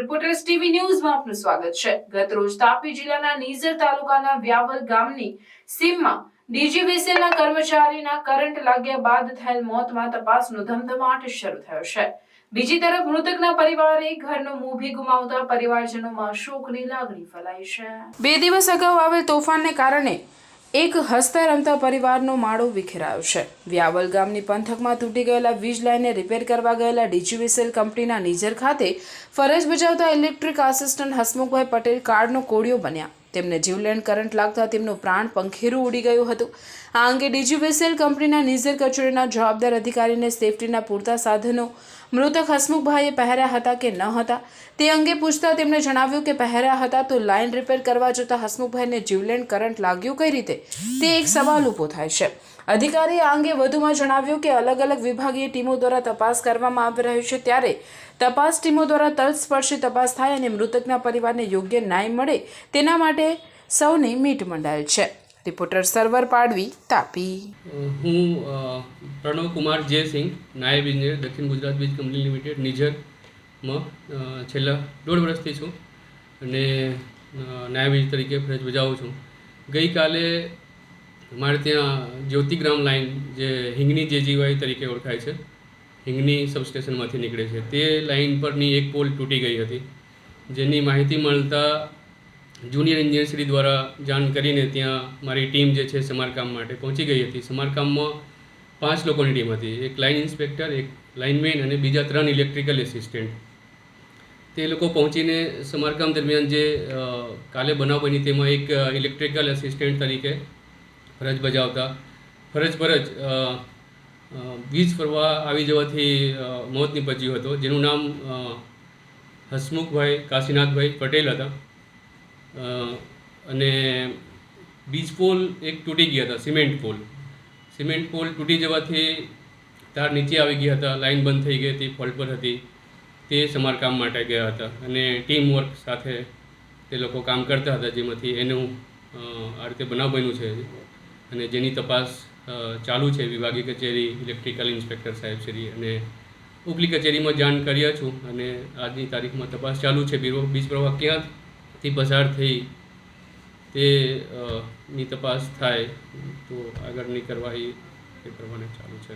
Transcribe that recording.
Express TV ન્યૂઝમાં આપનું સ્વાગત છે. ગત રોજ તાપી જિલ્લાના નીઝર તાલુકાના વ્યાવલ ગામની સીમમાં ડીજીવીસીએલના કર્મચારીના કરંટ લાગ્યા બાદ થયેલ મોતમાં તપાસનો ધમધમાટ શરૂ થયો છે. બીજી તરફ મૃતકના પરિવારે ઘરનું મોભી ગુમાવતા પરિવારજનોમાં શોકની લાગણી ફેલાઈ છે. બે દિવસ અગાઉ આવેલ તોફાનને કારણે એક હસતા રમતા પરિવારનો માળો વિખેરાયો છે. વ્યાવલ ગામની પંથકમાં તૂટી ગયેલા વીજ લાઇનને રિપેર કરવા ગયેલા ડીજીવીસેલ કંપનીના નીજર ખાતે ફરજ બજાવતા ઇલેક્ટ્રિક આસિસ્ટન્ટ હસમુખભાઈ પટેલ કાર્ડનો કોડિયો બન્યા. તેમને જીવલેણ કરંટ લાગતા તેમનું પ્રાણ પંખેરું ઉડી ગયું હતું. આ અંગે ડીજીવીસીએલ કંપનીના નિઝર કચેરીના જવાબદાર અધિકારીને સેફટીના પૂરતા સાધનો મૃતક હસમુખભાઈએ પહેર્યા હતા કે ન હતા તે અંગે પૂછતા તેમણે જણાવ્યું કે પહેર્યા હતા તો લાઇન રિપેર કરવા જતાં હસમુખભાઈને જીવલેણ કરંટ લાગ્યું કઈ રીતે? તે એક સવાલ ઊભો થાય છે. અધિકારીએ આ અંગે વધુમાં જણાવ્યું કે અલગ અલગ વિભાગીય ટીમો દ્વારા તપાસ કરવામાં આવી રહી છે ત્યારે તપાસ ટીમો દ્વારા તલસ્પર્શી તપાસ થાય અને મૃતકના પરિવારને યોગ્ય ન્યાય મળે તેના માટે સૌને મીટ મંડાયેલ છે. રિપોર્ટર સર્વર પાડવી, તાપી. હું પ્રણવ કુમાર જયસિંહ, નાયબ ઇજનેર દક્ષિણ ગુજરાત વીજ કંપની લિમિટેડ નિઝરમાં છેલ્લા દોઢ વર્ષથી છું અને નાયબ ઇજનેર તરીકે ફરજ બજાવું છું. ગઈકાલે મારે ત્યાં જ્યોતિગ્રામ લાઇન જે હિંગની જેજીવાય તરીકે ઓળખાય છે, હિંગની સબસ્ટેશનમાંથી નીકળે છે, તે લાઇન પરની એક પોલ તૂટી ગઈ હતી. જેની માહિતી મળતા જુનિયર એન્જિનિયરશ્રી દ્વારા જાણ કરીને ત્યાં મારી ટીમ જે છે સમારકામ માટે પહોંચી ગઈ હતી. સમારકામમાં પાંચ લોકોની ટીમ હતી, એક લાઇન ઇન્સ્પેક્ટર, એક લાઇનમેન અને બીજા ત્રણ ઇલેક્ટ્રિકલ એસિસ્ટન્ટ. તે લોકો પહોંચીને સમારકામ દરમિયાન જે કાલે બનાવ બની તેમાં એક ઇલેક્ટ્રિકલ એસિસ્ટન્ટ તરીકે ફરજ બજાવતા. ફરજ પર જ અ, અ, વીજ ફરવા આવી જવાથી મોત નિપજ્યું હતો. જેનું નામ હસમુખભાઈ કાશીનાથભાઈ પટેલ હતા. અને બીજ પોલ એક તૂટી ગયા હતા સિમેન્ટ પોલ. સિમેન્ટ પોલ તૂટી જવાથી તાર નીચે આવી ગયા હતા લાઇન બંધ થઈ ગઈ હતી ફોલ્ટ પર હતી. તે સમારકામ માટે ગયા હતા. અને ટીમ વર્ક સાથે તે લોકો કામ કરતા હતા જેમાંથી એનું આ રીતે બનાવ બન્યું છે. અને જેની તપાસ ચાલુ છે વિભાગીય કચેરી ઇલેક્ટ્રિકલ ઇન્સ્પેક્ટર સાહેબ શ્રી અને ઉપલી કચેરીમાં જાણ કર્યા છું અને આજની તારીખમાં તપાસ ચાલુ છે. બીરો બીજ પ્રવાહ ક્યાંથી પસાર થઈ તે ની તપાસ થાય તો આગળની કાર્યવાહી એ પ્રમાણે ચાલુ છે.